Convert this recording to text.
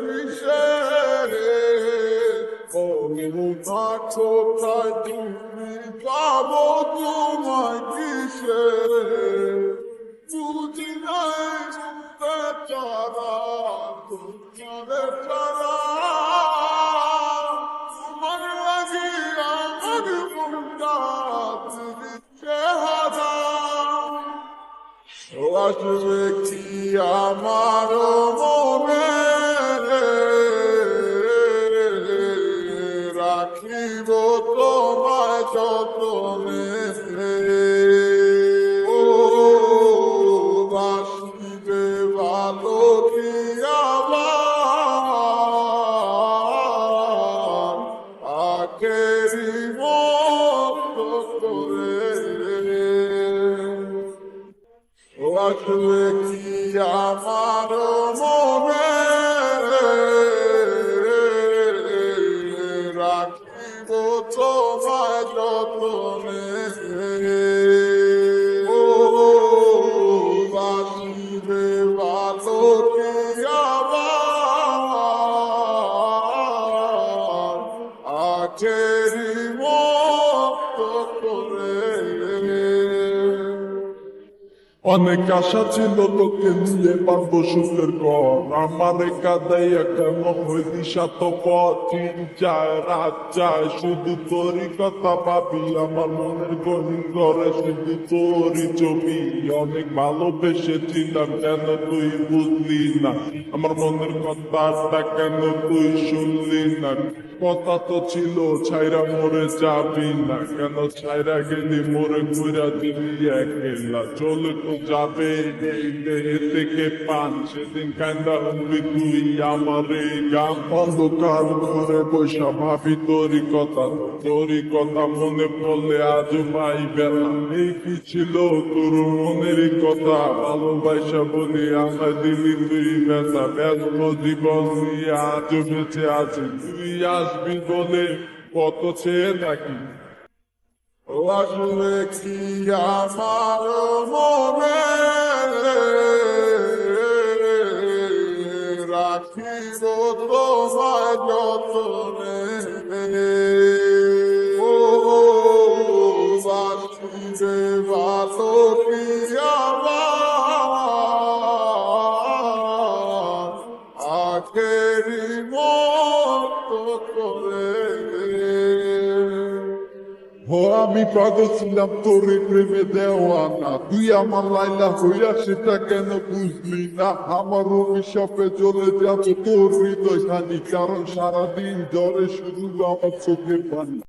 বিষয়ে কবু পাঠো তুমি পাব তোমার কিসে বুঝি নাই চারা তোমার চারা তোমার লাগে আমার মুন্ডা তুমি চেহারা আসবে কি আমারও বাসিবে ভালো কি আমার আখেরি মতো করে আসবে কি আমার মনে বাসিবে ভালো কি আমার অনেক আশা ছিল তোকে নিয়ে পাবো সুখের ঘর। আমার কাদাইয়া কেন হইলি সাত পথ তিন চায় রাত চায় শুধু তোরই কথা ভাবি, আমার মনের গলি ঘরে শুধু তোরই ছবি। অনেক ভালোবেসেছিলাম, কেন তুই বুঝলি না? আমার মনের কথাটা কেন তুই শুনলি না? কথা তো ছিল, ছাইরা মরে যাবি না। কেন ছাইরা গেলি, মরে ঘুরা দিলি একলা? চলে তুই আমার এই গান অন্ধকার ঘরে বৈশা ভাবি তোরই কথা তোরই কথা মনে পড়লে আজ ভাই বেলা। এই কি ছিল তোর মনেরই কথা? ভালোবাসা বলি আমার দিলি তুই ব্যথা। ব্যস্ত জীবন নিয়ে আজ বেঁচে আছি। তুই আসবি বলে কত চেয়ে থাকি। আসবে কি আমার রাখিব তোমায় যতনে ও বাসিবে ভালো আমার আখেরি মতো করে ও, আমি পাগল ছিলাম, তোর প্রেমে দেওয়া না। তুই আমার লাইলা হইয়া সেটা কেন বুঝলি না? আমার অভিশাপে চলে যাবে তোর হৃদয় কারণ সারাদিন জ্বরে শুধু আমার চোখের পানি।